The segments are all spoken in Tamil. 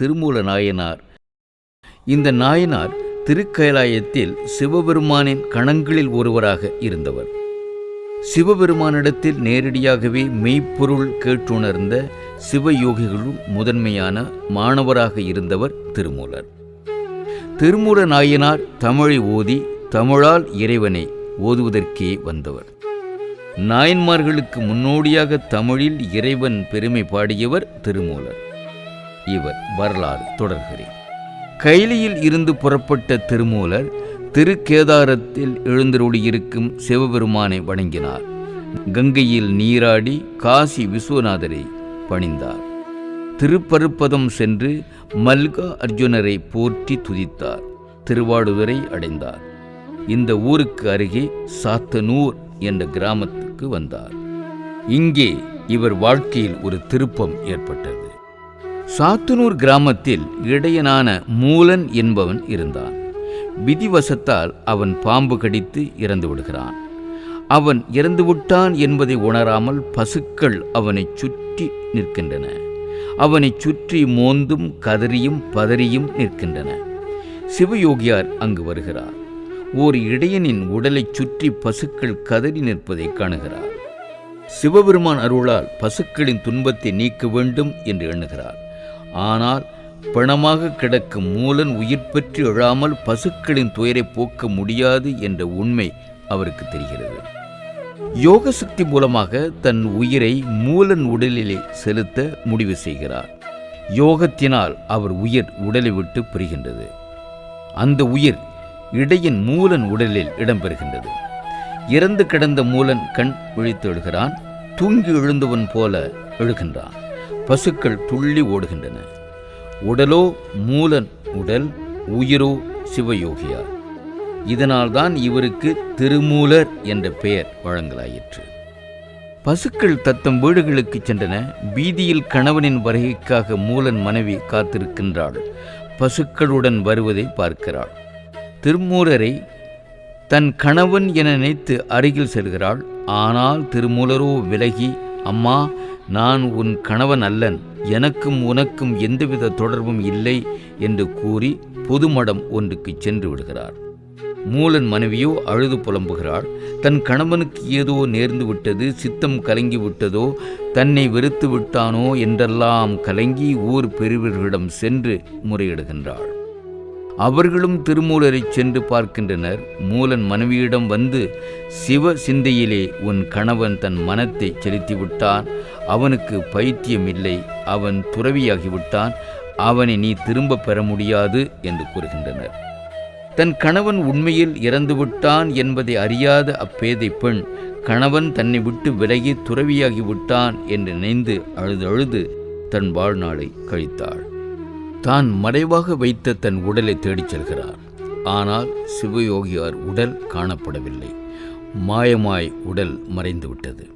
திருமூல நாயனார். இந்த நாயனார் திருக்கயலாயத்தில் சிவபெருமானின் கணங்களில் ஒருவராக இருந்தவர். சிவபெருமானிடத்தில் நேரடியாகவே மெய்ப்பொருள் கேட்டுணர்ந்த சிவயோகிகளும் முதன்மையான மாணவராக இருந்தவர் திருமூலர். திருமூல நாயனார் தமிழை ஓதி தமிழால் இறைவனை ஓதுவதற்கே வந்தவர். நாயன்மார்களுக்கு முன்னோடியாக தமிழில் இறைவன் பெருமை பாடியவர் திருமூலர். இவர் வரலாறு தொடர்கிறேன். கைலியில் இருந்து புறப்பட்ட திருமூலர் திருக்கேதாரத்தில் எழுந்தருளியிருக்கும் சிவபெருமானை வணங்கினார். கங்கையில் நீராடி காசி விஸ்வநாதரை பணிந்தார். திருப்பருப்பதம் சென்று மல்கா அர்ஜுனரை போற்றி துதித்தார். திருவாடுதுறை அடைந்தார். இந்த ஊருக்கு அருகே சாத்தனூர் என்ற கிராமத்துக்கு வந்தார். இங்கே இவர் வாழ்க்கையில் ஒரு திருப்பம் ஏற்பட்டது. சாத்தனூர் கிராமத்தில் இடையனான மூலன் என்பவன் இருந்தான். விதிவசத்தால் அவன் பாம்பு கடித்து இறந்து விடுகிறான். அவன் இறந்துவிட்டான் என்பதை உணராமல் பசுக்கள் அவனைச் சுற்றி நிற்கின்றன. அவனைச் சுற்றி மோந்தும் கதறியும் பதறியும் நிற்கின்றன. சிவயோகியார் அங்கு வருகிறார். ஓர் இடையனின் உடலைச் சுற்றி பசுக்கள் கதறி நிற்பதை காணுகிறார். சிவபெருமான் அருளால் பசுக்களின் துன்பத்தை நீக்க வேண்டும் என்று எண்ணுகிறார். ஆனால் பிணமாக கிடக்கும் மூலன் உயிர் பெற்று எழாமல் பசுக்களின் துயரை போக்க முடியாது என்ற உண்மை அவருக்கு தெரிகிறது. யோக சக்தி மூலமாக தன் உயிரை மூலன் உடலிலே செலுத்த முடிவு செய்கிறார். யோகத்தினால் அவர் உயிர் உடலை விட்டு பிரிகின்றது. அந்த உயிர் இடையின் மூலன் உடலில் இடம்பெறுகின்றது. இறந்து கிடந்த மூலன் கண் விழித்து எழுகிறான் தூங்கி எழுந்தவன் போல எழுகின்றான். பசுக்கள் துள்ளி ஓடுகின்றன. உடலோ மூலன் உடல் உயிரோ சிவயோகியார். இதனால்தான் இவருக்கு திருமூலர் என்ற பெயர் வழங்கலாயிற்று. பசுக்கள் தத்தம் வீடுகளுக்கு சென்றன. வீதியில் கணவனின் வருகைக்காக மூலன் மனைவி காத்திருக்கின்றாள். பசுக்களுடன் வருவதை பார்க்கிறாள். திருமூலரை தன் கணவன் என நினைத்து அருகில் செல்கிறாள். ஆனால் திருமூலரோ விலகி அம்மா நான் உன் கணவன் அல்லன். எனக்கும் உனக்கும் எந்தவித தொடர்பும் இல்லை என்று கூறி பொதுமடம் ஒன்றுக்கு சென்று விடுகிறார். மூலன் மனைவியோ அழுது புலம்புகிறாள். தன் கணவனுக்கு ஏதோ நேர்ந்து விட்டது சித்தம் கலங்கி விட்டதோ தன்னை வெறுத்து விட்டானோ என்றெல்லாம் கலங்கி ஊர் பெரியவர்களிடம் சென்று முறையிடுகின்றாள். அவர்களும் திருமூலரைச் சென்று பார்க்கின்றனர். மூலன் மனைவியிடம் வந்து சிவ சிந்தையிலே உன் கணவன் தன் மனத்தை செலுத்திவிட்டான். அவனுக்கு பைத்தியமில்லை. அவன் துறவியாகிவிட்டான். அவனை நீ திரும்ப பெற முடியாது என்று கூறுகின்றனர். தன் கணவன் உண்மையில் இறந்துவிட்டான் என்பதை அறியாத அப்பேதை பெண் கணவன் தன்னை விட்டு விலகி துறவியாகி விட்டான் என்று நினைந்து அழுது அழுது தன் வாழ்நாளை கழித்தாள். தான் மறைவாக வைத்த தன் உடலை தேடிச் செல்கிறார். ஆனால் சிவயோகியார் உடல் காணப்படவில்லை. மாயமாய் உடல் மறைந்துவிட்டது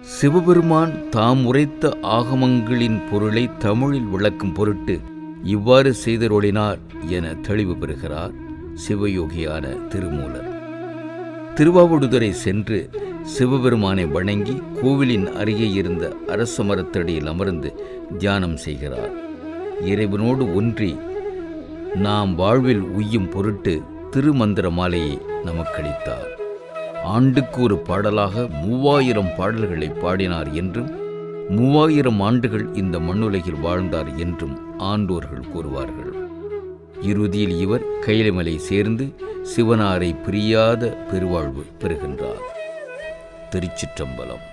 சிவபெருமான் தாம் உரைத்த ஆகமங்களின் பொருளை தமிழில் விளக்கும் பொருட்டு இவ்வாறு செய்தருளினார் என தெளிவு பெறுகிறார் சிவயோகியான திருமூலர். திருவாவடுதுறை சென்று சிவபெருமானை வணங்கி கோவிலின் அருகே இருந்த அரச மரத்தடியில் அமர்ந்து தியானம் செய்கிறார். இறைவனோடு ஒன்றி நாம் வாழ்வில் உய்யும் பொருட்டு திருமந்திர மாலையை நமக்களித்தார். ஆண்டுக்கு ஒரு பாடலாக மூவாயிரம் பாடல்களை பாடினார் என்றும் மூவாயிரம் ஆண்டுகள் இந்த மண்ணுலகில் வாழ்ந்தார் என்றும் ஆண்டோர்கள் கூறுவார்கள். இறுதியில் இவர் கைலமலை சேர்ந்து சிவனாரை பிரியாத பெருவாழ்வு பெறுகின்றார். திருச்சிற்றம்பலம்.